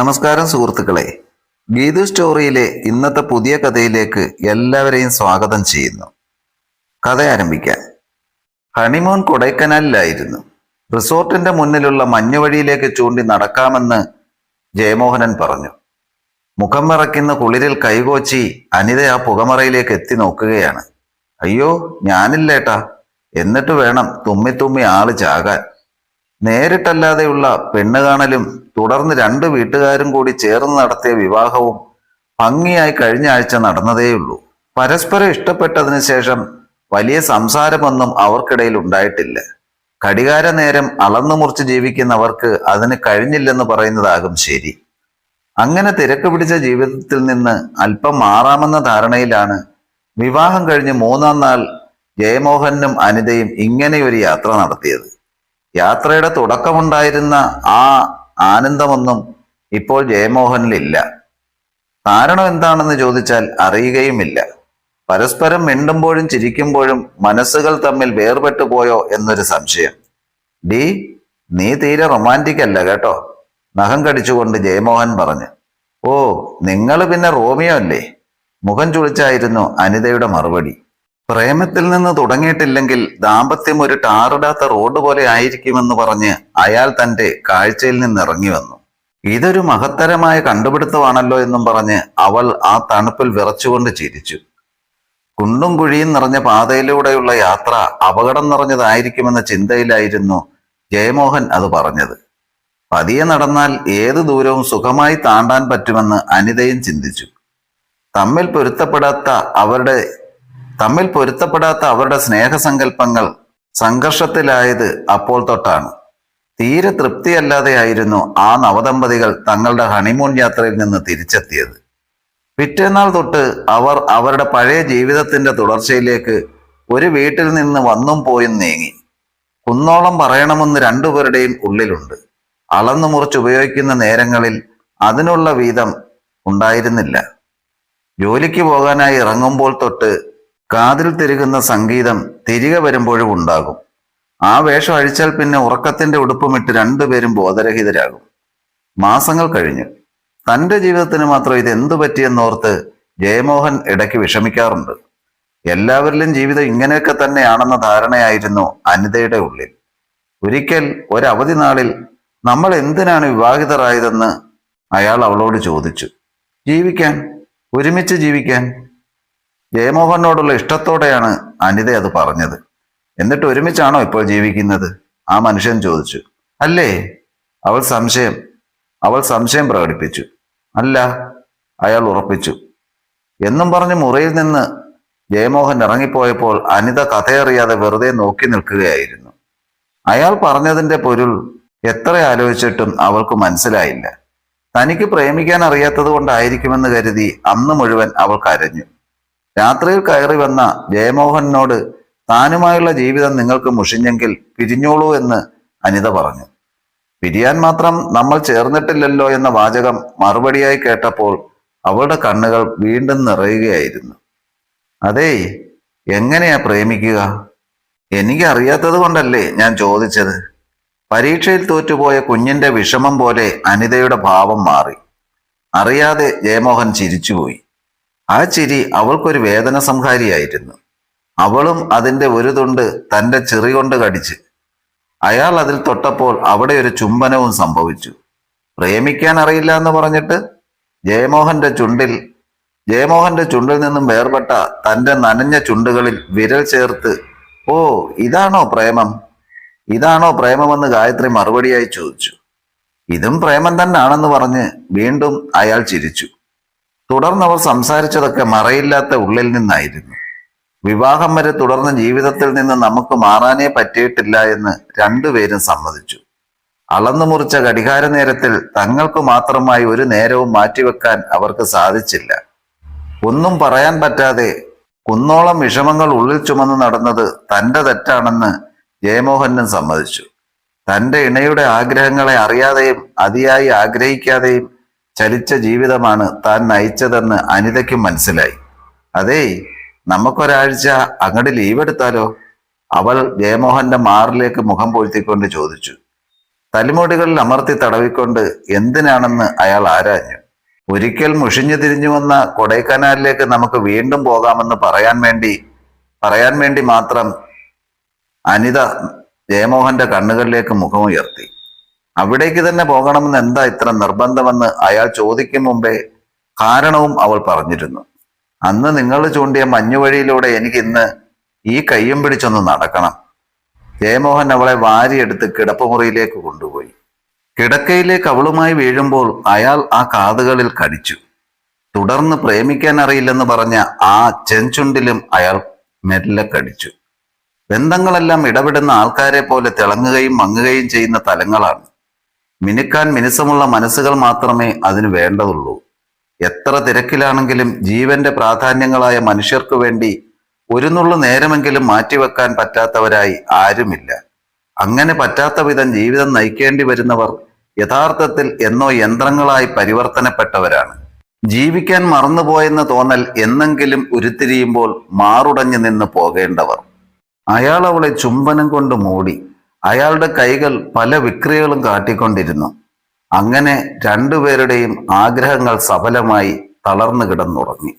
നമസ്കാരം സുഹൃത്തുക്കളെ. ഗീതു സ്റ്റോറിയിലെ ഇന്നത്തെ പുതിയ കഥയിലേക്ക് എല്ലാവരെയും സ്വാഗതം ചെയ്യുന്നു. കഥ ആരംഭിക്കാം. ഹണിമൂൺ കൊടൈക്കനാലിലായിരുന്നു. റിസോർട്ടിന്റെ മുന്നിലുള്ള മഞ്ഞുവഴിയിലേക്ക് ചൂണ്ടി നടക്കാമെന്ന് ജയമോഹനൻ പറഞ്ഞു. മുഖം മറയ്ക്കുന്ന കുളിരിൽ കൈകോച്ചി അനിത ആ പുകമറയിലേക്ക് എത്തി നോക്കുകയാണ്. അയ്യോ ഞാനില്ലേട്ടാ. എന്നിട്ട് വേണം തുമ്മി തുമ്മി ആൾ ചാകാൻ. നേരിട്ടല്ലാതെയുള്ള പെണ്ണ് കാണലും തുടർന്ന് രണ്ട് വീട്ടുകാരും കൂടി ചേർന്ന് നടത്തിയ വിവാഹവും ഭംഗിയായി കഴിഞ്ഞ ആഴ്ച നടന്നതേയുള്ളൂ. പരസ്പരം ഇഷ്ടപ്പെട്ടതിന് ശേഷം വലിയ സംസാരമൊന്നും അവർക്കിടയിൽ ഉണ്ടായിട്ടില്ല. കടികാര നേരം അളന്നു മുറിച്ച് ജീവിക്കുന്നവർക്ക് അതിന് കഴിഞ്ഞില്ലെന്ന് പറയുന്നതാകും ശരി. അങ്ങനെ തിരക്ക് പിടിച്ച ജീവിതത്തിൽ നിന്ന് അല്പം മാറാമെന്ന ധാരണയിലാണ് വിവാഹം കഴിഞ്ഞ് മൂന്നാം നാൾ ജയമോഹനും അനിതയും ഇങ്ങനെയൊരു യാത്ര നടത്തിയത്. യാത്രയുടെ തുടക്കമുണ്ടായിരുന്ന ആ ആനന്ദമൊന്നും ഇപ്പോൾ ജയമോഹനിലില്ല. കാരണം എന്താണെന്ന് ചോദിച്ചാൽ അറിയുകയുമില്ല. പരസ്പരം മിണ്ടുമ്പോഴും ചിരിക്കുമ്പോഴും മനസ്സുകൾ തമ്മിൽ വേർപെട്ടു പോയോ എന്നൊരു സംശയം. ഡി നീ തീരെ റൊമാന്റിക് അല്ല കേട്ടോ നഖം കടിച്ചുകൊണ്ട് ജയമോഹൻ പറഞ്ഞു. ഓ നിങ്ങൾ പിന്നെ റോമിയോ അല്ലേ? മുഖം ചുളിച്ചായിരുന്നു അനിതയുടെ മറുപടി. പ്രേമത്തിൽ നിന്ന് തുടങ്ങിയിട്ടില്ലെങ്കിൽ ദാമ്പത്യം ഒരു ടാറിടാത്ത റോഡ് പോലെ ആയിരിക്കുമെന്ന് പറഞ്ഞ് അയാൾ തന്റെ കാഴ്ചയിൽ നിന്ന് ഇറങ്ങി വന്നു. ഇതൊരു മഹത്തരമായ കണ്ടുപിടുത്തമാണല്ലോ എന്നും പറഞ്ഞ് അവൾ ആ തണുപ്പിൽ വിറച്ചുകൊണ്ട് ചിരിച്ചു. കുണ്ടും കുഴിയും നിറഞ്ഞ പാതയിലൂടെയുള്ള യാത്ര അപകടം നിറഞ്ഞതായിരിക്കുമെന്ന ചിന്തയിലായിരുന്നു ജയമോഹൻ അത് പറഞ്ഞത്. പതിയെ നടന്നാൽ ഏത് ദൂരവും സുഖമായി താണ്ടാൻ പറ്റുമെന്ന് അനിതയും ചിന്തിച്ചു. തമ്മിൽ പൊരുത്തപ്പെടാത്ത അവരുടെ തമ്മിൽ പൊരുത്തപ്പെടാത്ത അവരുടെ സ്നേഹസങ്കല്പങ്ങൾ സംഘർഷത്തിലായത് അപ്പോൾ തൊട്ടാണ്. തീരെ തൃപ്തിയല്ലാതെയായിരുന്നു ആ നവദമ്പതികൾ തങ്ങളുടെ ഹണിമൂൺ യാത്രയിൽ നിന്ന് തിരിച്ചെത്തിയത്. പിറ്റേന്നാൾ തൊട്ട് അവർ അവരുടെ പഴയ ജീവിതത്തിന്റെ തുടർച്ചയിലേക്ക് ഒരു വീട്ടിൽ നിന്ന് വന്നും പോയും നീങ്ങി. കുന്നോളം പറയണമെന്ന് രണ്ടുപേരുടെയും ഉള്ളിലുണ്ട്. അളന്നു മുറിച്ച് ഉപയോഗിക്കുന്ന നേരങ്ങളിൽ അതിനുള്ള വീതം ഉണ്ടായിരുന്നില്ല. ജോലിക്ക് പോകാനായി ഇറങ്ങുമ്പോൾ തൊട്ട് കാതിൽ തിരുകുന്ന സംഗീതം തിരികെ വരുമ്പോഴും ഉണ്ടാകും. ആ വേഷം അഴിച്ചാൽ പിന്നെ ഉറക്കത്തിന്റെ ഉടുപ്പുമിട്ട് രണ്ടുപേരും ബോധരഹിതരാകും. മാസങ്ങൾ കഴിഞ്ഞു. തന്റെ ജീവിതത്തിന് മാത്രം ഇത് എന്തു പറ്റിയെന്നോർത്ത് ജയമോഹൻ ഇടയ്ക്ക് വിഷമിക്കാറുണ്ട്. എല്ലാവരിലും ജീവിതം ഇങ്ങനെയൊക്കെ തന്നെയാണെന്ന ധാരണയായിരുന്നു അനിതയുടെ ഉള്ളിൽ. ഒരിക്കൽ ഒരവധി നാളിൽ നമ്മൾ എന്തിനാണ് വിവാഹിതരായതെന്ന് അയാൾ അവളോട് ചോദിച്ചു. ജീവിക്കാൻ ഒരുമിച്ച് ജീവിക്കാൻ ജയമോഹനോടുള്ള ഇഷ്ടത്തോടെയാണ് അനിത അത് പറഞ്ഞത്. എന്നിട്ട് ഒരുമിച്ചാണോ ഇപ്പോൾ ജീവിക്കുന്നത്? ആ മനുഷ്യൻ ചോദിച്ചു. അല്ലേ? അവൾ സംശയം അവൾ സംശയം പ്രകടിപ്പിച്ചു. അല്ല അയാൾ ഉറപ്പിച്ചു. എന്നും പറഞ്ഞ് മുറിയിൽ നിന്ന് ജയമോഹൻ ഇറങ്ങിപ്പോയപ്പോൾ അനിത കഥയറിയാതെ വെറുതെ നോക്കി നിൽക്കുകയായിരുന്നു. അയാൾ പറഞ്ഞതിന്റെ പൊരുൾ എത്ര ആലോചിച്ചിട്ടും അവൾക്ക് മനസ്സിലായില്ല. തനിക്ക് പ്രേമിക്കാൻ അറിയാത്തത് കൊണ്ടായിരിക്കുമെന്ന് കരുതി അന്ന് മുഴുവൻ അവൾ കരഞ്ഞു. രാത്രിയിൽ കയറി വന്ന ജയമോഹനോട് താനുമായുള്ള ജീവിതം നിങ്ങൾക്ക് മുഷിഞ്ഞെങ്കിൽ പിരിഞ്ഞോളൂ എന്ന് അനിത പറഞ്ഞു. പിരിയാൻ മാത്രം നമ്മൾ ചേർന്നിട്ടില്ലല്ലോ എന്ന വാചകം മറുപടിയായി കേട്ടപ്പോൾ അവളുടെ കണ്ണുകൾ വീണ്ടും നിറയുകയായിരുന്നു. അതേ എങ്ങനെയാ പ്രേമിക്കുക? എനിക്ക് അറിയാത്തത് കൊണ്ടല്ലേ ഞാൻ ചോദിച്ചത്? പരീക്ഷയിൽ തോറ്റുപോയ കുഞ്ഞിന്റെ വിഷമം പോലെ അനിതയുടെ ഭാവം മാറി. അറിയാതെ ജയമോഹൻ ചിരിച്ചുപോയി. ആ ചിരി അവൾക്കൊരു വേദന സംഹാരിയായിരുന്നു. അവളും അതിന്റെ ഒരു തുണ്ട് തന്റെ ചെറി കൊണ്ട് കടിച്ച്. അയാൾ അതിൽ തൊട്ടപ്പോൾ അവിടെ ഒരു ചുംബനവും സംഭവിച്ചു. പ്രേമിക്കാൻ അറിയില്ല എന്ന് പറഞ്ഞിട്ട് ജയമോഹന്റെ ചുണ്ടിൽ ജയമോഹന്റെ ചുണ്ടിൽ നിന്നും വേർപെട്ട തന്റെ നനഞ്ഞ ചുണ്ടുകളിൽ വിരൽ ചേർത്ത് ഓ ഇതാണോ പ്രേമം? ഇതാണോ പ്രേമമെന്ന് ഗായത്രി മറുപടിയായി ചോദിച്ചു. ഇതും പ്രേമം തന്നെയാണെന്ന് പറഞ്ഞ് വീണ്ടും അയാൾ ചിരിച്ചു. തുടർന്ന് അവർ സംസാരിച്ചതൊക്കെ മറയില്ലാത്ത ഉള്ളിൽ നിന്നായിരുന്നു. വിവാഹം വരെ തുടർന്ന് ജീവിതത്തിൽ നിന്ന് നമുക്ക് മാറാനേ പറ്റിയിട്ടില്ല എന്ന് രണ്ടുപേരും സമ്മതിച്ചു. അളന്നു മുറിച്ച ഘടികാര നേരത്തിൽ തങ്ങൾക്ക് മാത്രമായി ഒരു നേരവും മാറ്റിവെക്കാൻ അവർക്ക് സാധിച്ചില്ല. ഒന്നും പറയാൻ പറ്റാതെ കുന്നോളം വിഷമങ്ങൾ ഉള്ളിൽ ചുമന്ന് നടന്നത് തന്റെ തെറ്റാണെന്ന് ജയമോഹനും സമ്മതിച്ചു. തന്റെ ഇണയുടെ ആഗ്രഹങ്ങളെ അറിയാതെയും അതിയായി ആഗ്രഹിക്കാതെയും ചലിച്ച ജീവിതമാണ് താൻ നയിച്ചതെന്ന് അനിതയ്ക്കും മനസ്സിലായി. അതേ നമുക്കൊരാഴ്ച അങ്ങോട്ട് ലീവ് എടുത്താലോ? അവൾ ജയമോഹന്റെ മാറിലേക്ക് മുഖം പൊഴുത്തിക്കൊണ്ട് ചോദിച്ചു. തലമുടികളിൽ അമർത്തി തടവിക്കൊണ്ട് എന്തിനാണെന്ന് അയാൾ ആരാഞ്ഞു? ഒരിക്കൽ മുഷിഞ്ഞു തിരിഞ്ഞു വന്ന കൊടൈക്കനാലിലേക്ക് നമുക്ക് വീണ്ടും പോകാമെന്ന് പറയാൻ വേണ്ടി പറയാൻ വേണ്ടി മാത്രം അനിത ജയമോഹന്റെ കണ്ണുകളിലേക്ക് മുഖമുയർത്തി. അവിടേക്ക് തന്നെ പോകണമെന്ന് എന്താ ഇത്ര നിർബന്ധമെന്ന് അയാൾ ചോദിക്കും മുമ്പേ കാരണവും അവൾ പറഞ്ഞിരുന്നു. അന്ന് നിങ്ങൾ ചൂണ്ടിയ മഞ്ഞുവഴിയിലൂടെ എനിക്ക് ഇന്ന് ഈ കയ്യും പിടിച്ചൊന്ന് നടക്കണം. ജയമോഹൻ അവളെ വാരിയെടുത്ത് കിടപ്പുമുറിയിലേക്ക് കൊണ്ടുപോയി. കിടക്കയിലേക്ക് അവളുമായി വീഴുമ്പോൾ അയാൾ ആ കാതുകളിൽ കടിച്ചു. തുടർന്ന് പ്രേമിക്കാൻ അറിയില്ലെന്ന് പറഞ്ഞ ആ ചെഞ്ചുണ്ടിലും അയാൾ മെല്ലെ കടിച്ചു. ബന്ധങ്ങളെല്ലാം ഇടപെടുന്ന ആൾക്കാരെ പോലെ തിളങ്ങുകയും മങ്ങുകയും ചെയ്യുന്ന തലങ്ങളാണ്. മിനുക്കാൻ മിനുസമുള്ള മനസ്സുകൾ മാത്രമേ അതിന് വേണ്ടതുള്ളൂ. എത്ര തിരക്കിലാണെങ്കിലും ജീവന്റെ പ്രാധാന്യങ്ങളായ മനുഷ്യർക്ക് വേണ്ടി ഒരു നുള്ളു നേരമെങ്കിലും മാറ്റിവെക്കാൻ പറ്റാത്തവരായി ആരുമില്ല. അങ്ങനെ പറ്റാത്ത വിധം ജീവിതം നയിക്കേണ്ടി വരുന്നവർ യഥാർത്ഥത്തിൽ എന്നോ യന്ത്രങ്ങളായി പരിവർത്തനപ്പെട്ടവരാണ്. ജീവിക്കാൻ മറന്നുപോയെന്ന തോന്നൽ എന്നെങ്കിലും ഉരുത്തിരിയുമ്പോൾ മാറുടഞ്ഞു നിന്ന് പോകേണ്ടവർ. അയാൾ അവളെ ചുംബനം കൊണ്ട് മൂടി അയാളുടെ കൈകൾ പല വിക്രിയകളും കാട്ടിക്കൊണ്ടിരുന്നു. അങ്ങനെ രണ്ടുപേരുടെയും ആഗ്രഹങ്ങൾ സഫലമായി തളർന്നു കിടന്നുറങ്ങി.